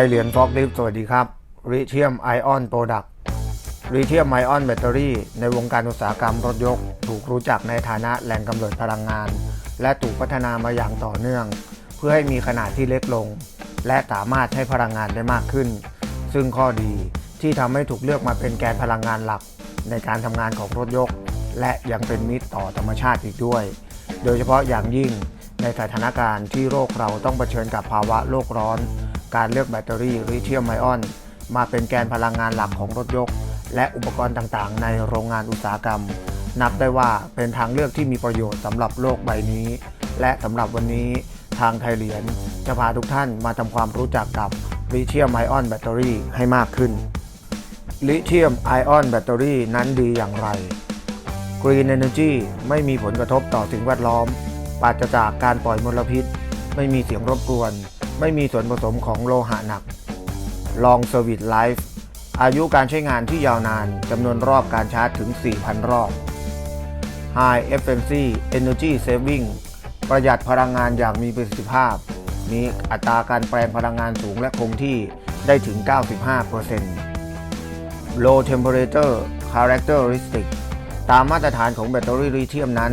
ยเหรียญฟอกลิฟสวัสดีครับริเทียมไอออนโปรดักต์ริเทียมไอออนแบตเตอรี่ในวงการอุตสาหกรรมรถยก ถูกรู้จักในฐานะแหล่งกำเนิดพลังงาน และถูกพัฒนามาอย่างต่อเนื่อง เพื่อให้มีขนาดที่เล็กลง และสามารถให้พลังงานได้มากขึ้น ซึ่งข้อดีที่ทำให้ถูกเลือกมาเป็นแกนพลังงานหลัก ในการทำงานของรถยก และยังเป็นมิตรต่อธรรมชาติอีกด้วย โดยเฉพาะอย่างยิ่งในสถานการณ์ที่โลกเราต้องเผชิญกับภาวะโลกร้อน การเลือกแบตเตอรี่ลิเธียมไอออน มาเป็นแกนพลังงานหลักของรถยก และอุปกรณ์ต่างๆ ในโรงงานอุตสาหกรรม นับได้ว่าเป็นทางเลือกที่มีประโยชน์สำหรับโลกใบนี้ และสำหรับวันนี้ทางไทยเหรียญจะพาทุกท่านมาทำความรู้จักกับลิเธียมไอออนแบตเตอรี่ให้มากขึ้นลิเธียมไอออนแบตเตอรี่นั้นดีอย่างไร Green Energy ไม่มีผลกระทบต่อสิ่งแวดล้อม ปราศจากการปล่อยมลพิษ ไม่มีเสียงรบกวน ไม่มีส่วนผสมของโลหะหนัก Long Service Life อายุการใช้งานที่ยาวนานจำนวนรอบการชาร์จถึง 4,000 รอบ High Efficiency Energy Saving ประหยัดพลังงานอย่างมีประสิทธิภาพ มีอัตราการแปลงพลังงานสูงและคงที่ได้ถึง 95% Low Temperature Characteristic ตามมาตรฐานของแบตเตอรี่ลิเธียมนั้น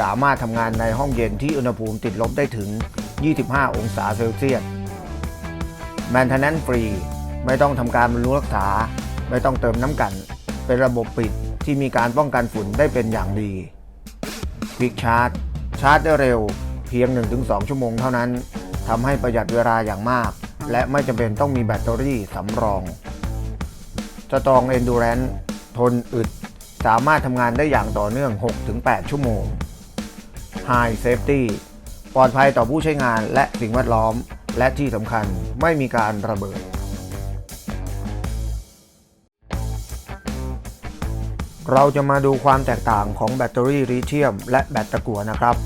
สามารถทำงานในห้องเย็นที่อุณหภูมิติดลบได้ถึง 25 องศาเซลเซียส Maintenance Free ไม่ต้องทำการบำรุงรักษา ไม่ต้องเติมน้ำกัน เป็นระบบปิดที่มีการป้องกันฝุ่นได้เป็นอย่างดี Quick Charge ชาร์จได้เร็วเพียง 1-2 ชั่วโมงเท่านั้นทำให้ประหยัดเวลาอย่างมาก และไม่จำเป็นต้องมีแบตเตอรี่สำรองสตรอง Endurance ทนอึด สามารถทำงานได้อย่างต่อเนื่อง 6-8 ชั่วโมง High Safety ปลอดภัยต่อผู้ใช้งานและสิ่งแวดล้อม และที่สำคัญไม่มีการระเบิด เราจะมาดูความแตกต่างของแบตเตอรี่ลิเธียม และแบตตะกั่วนะครับ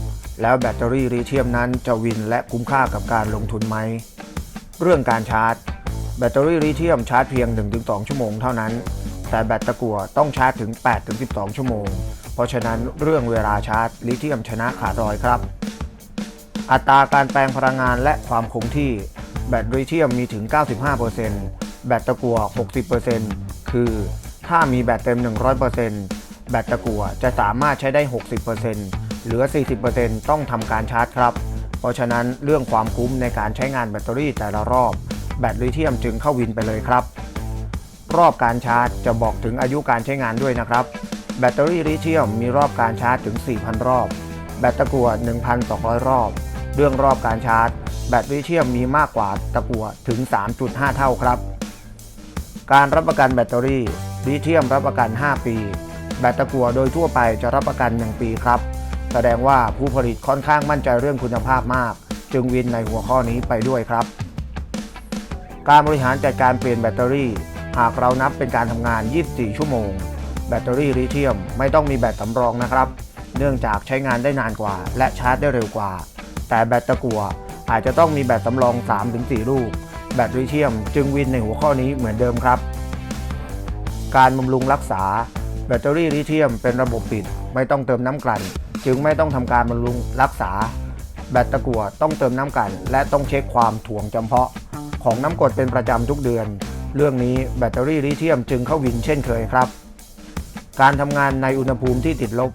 แล้วแบตเตอรี่ลิเธียมนั้นจะวินและคุ้มค่ากับการลงทุนไหม เรื่องการชาร์จ แบตเตอรี่ลิเธียมชาร์จเพียง 1-2 ชั่วโมงเท่านั้น แต่แบตตะกั่วต้องชาร์จถึง 8-12 ชั่วโมง เพราะฉะนั้นเรื่องเวลาชาร์จลิเธียมชนะขาดรอยครับ อัตราการแปลงพลังงานและความคงที่ แบตลิเธียมมีถึง 95%แบตตะกั่ว 60%คือ ถ้ามีแบตเต็ม 100%แบตตะกั่วจะสามารถใช้ได้ 60%เหลือ 40%ต้องทำการชาร์จครับ เพราะฉะนั้นเรื่องความคุ้มในการใช้งานแบตเตอรี่แต่ละรอบ แบตลิเธียมจึงเข้าวินไปเลยครับ รอบการชาร์จจะบอกถึงอายุการใช้งานด้วยนะครับ แบตเตอรี่ลิเธียมมีรอบการชาร์จถึง 4,000 รอบ แบตตะกั่ว1,200 รอบ เรื่องรอบการชาร์จ แบตลิเธียมมีมากกว่าตะกั่วถึง 3.5 เท่าครับ การรับประกันแบตเตอรี่ลิเธียมรับประกัน 5 ปี แบตตะกั่วโดยทั่วไปจะรับประกัน 1 ปีครับ แสดงว่าผู้ผลิตค่อนข้างมั่นใจเรื่องคุณภาพมาก จึงวินในหัวข้อนี้ไปด้วยครับ การบริหารจัดการเปลี่ยนแบตเตอรี่ หากเรานับเป็นการทำงาน 24 ชั่วโมง แบตเตอรี่ลิเธียมไม่ต้องมีแบตสำรองนะครับ เนื่องจากใช้งานได้นานกว่า และชาร์จได้เร็วกว่า แต่แบตตะกั่วอาจจะต้องมีแบตสำรอง 3-4 ลูก แบตลิเธียม จึงวินในหัวข้อนี้เหมือนเดิมครับ การบำรุงรักษา แบตเตอรี่ลิเธียมเป็นระบบปิด ไม่ต้องเติมน้ำกลั่น จึงไม่ต้องทำการบำรุงรักษา แบตตะกั่วต้องเติมน้ำกลั่น และต้องเช็คความถ่วงจำเพาะ ของน้ำกรดเป็นประจำทุกเดือน เรื่องนี้แบตเตอรี่ลิเธียมจึงเข้าวินเช่นเคยครับ การทำงานในอุณหภูมิที่ติดลบ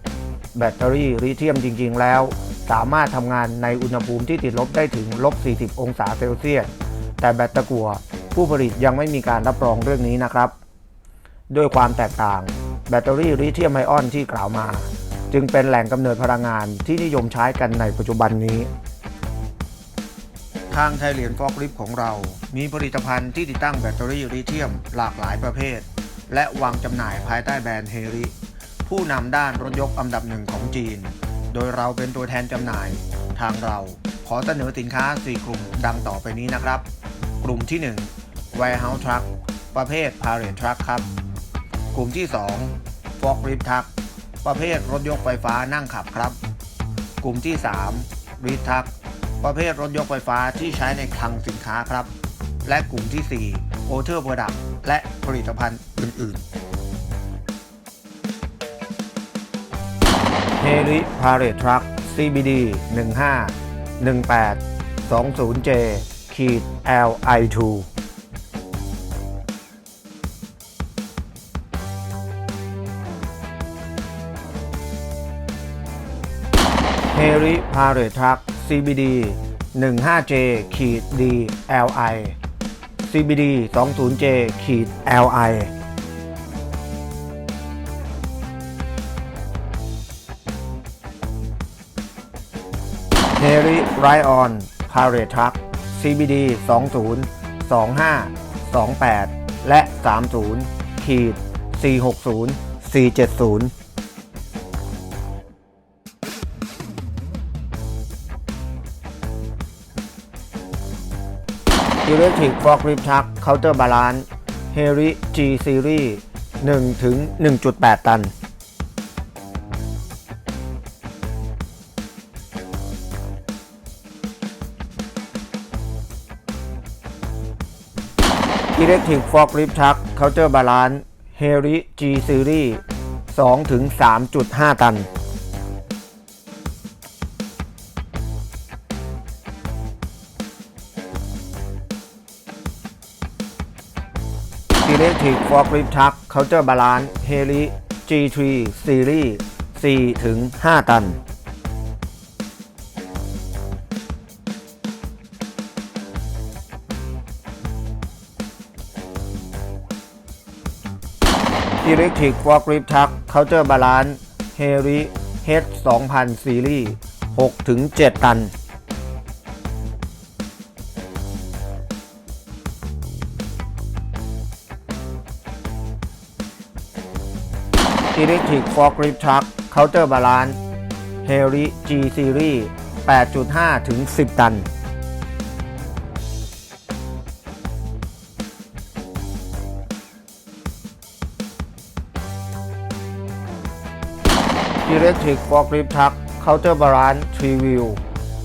แบตเตอรี่ลิเธียมจริง ๆ แล้ว สามารถทำงานในอุณหภูมิที่ติดลบได้ถึงลบ 40 องศาเซลเซียส แต่แบตตะกั่วผู้ผลิตยังไม่มีการรับรองเรื่องนี้นะครับ ด้วยความแตกต่าง แบตเตอรี่ลิเธียมไอออนที่กล่าวมา จึงเป็นแหล่งกำเนิดพลังงานที่นิยมใช้กันในปัจจุบันนี้ ทางไทยเหรียญฟอกลิฟของเรา มีผลิตภัณฑ์ที่ติดตั้งแบตเตอรี่ลิเธียมหลากหลายประเภท และวางจำหน่ายภายใต้แบรนด์เฮริผู้นำด้านรถยกอันดับหนึ่งของจีน โดยเราเป็นตัวแทนจำหน่าย ทางเราขอเสนอสินค้า 4 กลุ่มดังต่อไปนี้นะครับ กลุ่มที่ 1 Warehouse Truck ประเภท p a r e t Truck ครับ กลุ่มที่ 2 Forklift Truck ประเภทรถยกไฟฟ้านั่งขับครับ กลุ่มที่ 3 r e a Truck ประเภทรถยกไฟฟ้าที่ใช้ในคลังสินค้าครับ และกลุ่มที่ 4 o t e r Product และผลิตภัณฑ์อื่น ๆ เฮริพาเรทรัค CBD 15 18 20J ขีด LI2 เฮริพาเรทรัค CBD 15J ขีด DLI CBD 20J ขีด LI Mary r y o n p a r e t r u c CBD 20 25 28 และ 30ขีด460 470อิเล็กทริกฟอกริบชักเคาน์เตอร์บาลานเฮริจีซีรีส์1ถึง1.8 ตัน Electric Forklift Truck Counterbalance Heri G Series 2ถึง3.5 ตัน Electric Forklift Truck Counterbalance Heli G3 Series 4ถึง5ตัน Electric Forklift Truck Counterbalance Heli H 2000 Series 6ถึง7ตัน Electric Forklift Truck Counterbalance Heli G Series 8.5ถึง10 ตัน Electric Forklift Truck Counterbalance Triview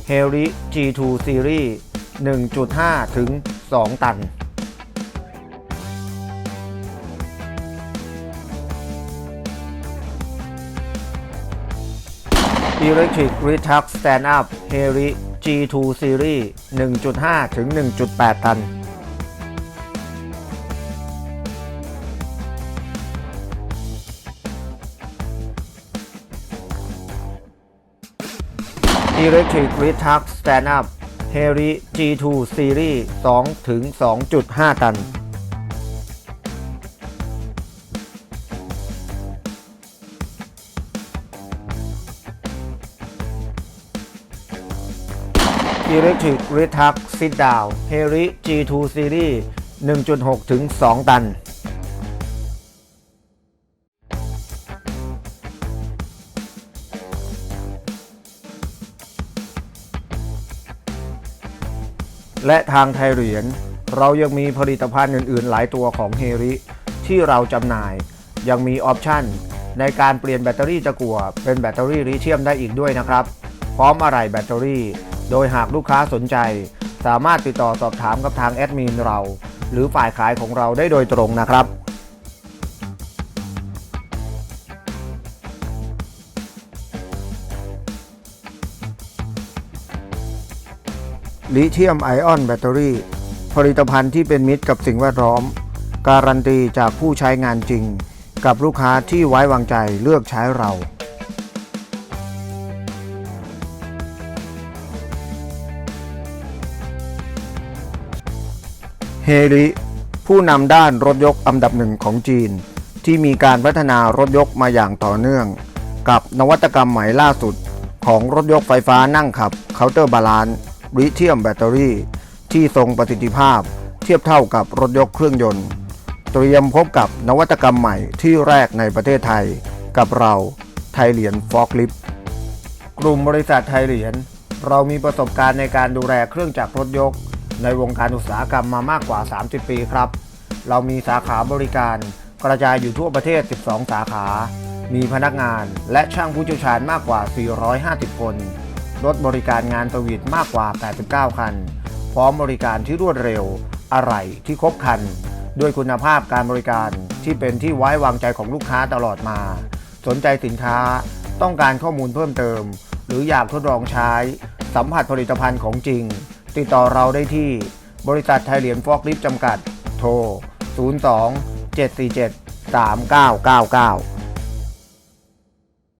Heli G2 Series 1.5 ถึง 2 ตัน Electric Reed Truck Stand Up Heli G2 Series 1.5 ถึง 1.8 ตัน Electric Retruck Stand Up Heli G2 Series 2ถึง2.5 ตัน Electric Retruck Sit Down Heli G2 Series 1.6 ถึง 2 ตัน และทางไทยเหรียญเรายังมีผลิตภัณฑ์อื่นๆ หลายตัวของเฮริที่เราจำหน่าย ยังมีออปชั่น ในการเปลี่ยนแบตเตอรี่จะกัวเป็นแบตเตอรี่ลิเธียมได้อีกด้วยนะครับ พร้อมอะไหล่แบตเตอรี่ โดยหากลูกค้าสนใจ สามารถติดต่อสอบถามกับทางแอดมินเรา หรือฝ่ายขายของเราได้โดยตรงนะครับ ลิเธียมไอออนแบตเตอรี่ ผลิตภัณฑ์ที่เป็นมิตรกับสิ่งแวดล้อม การันตีจากผู้ใช้งานจริง กับลูกค้าที่ไว้วางใจเลือกใช้เราเฮริผู้นำด้านรถยกอันดับหนึ่งของจีน ที่มีการพัฒนารถยกมาอย่างต่อเนื่อง กับนวัตกรรมใหม่ล่าสุดของรถยกไฟฟ้านั่งขับเคาน์เตอร์บาลานซ์ ลิเธียมแบตเตอรี่ ที่ทรงประสิทธิภาพ เทียบเท่ากับรถยกเครื่องยนต์ เตรียมพบกับนวัตกรรมใหม่ที่แรกในประเทศไทย กับเราไทยเหรียญฟอกลิฟกลุ่มบริษัทไทยเหรียญเรามีประสบการณ์ในการดูแลเครื่องจักรรถยก ในวงการอุตสาหกรรมมามากกว่า 30 ปีครับ เรามีสาขาบริการกระจายอยู่ทั่วประเทศ 12 สาขา มีพนักงานและช่างผู้เชี่ยวชาญมากกว่า 450 คน รถบริการงานสวิตมากกว่า 89 คัน พร้อมบริการที่รวดเร็ว อะไหล่ที่ครบคัน ด้วยคุณภาพการบริการที่เป็นที่ไว้วางใจของลูกค้าตลอดมา สนใจสินค้า ต้องการข้อมูลเพิ่มเติม หรืออยากทดลองใช้ สัมผัสผลิตภัณฑ์ของจริง ติดต่อเราได้ที่บริษัทไทยเหรียญฟอกลิฟจำกัด โทร 02 747 3999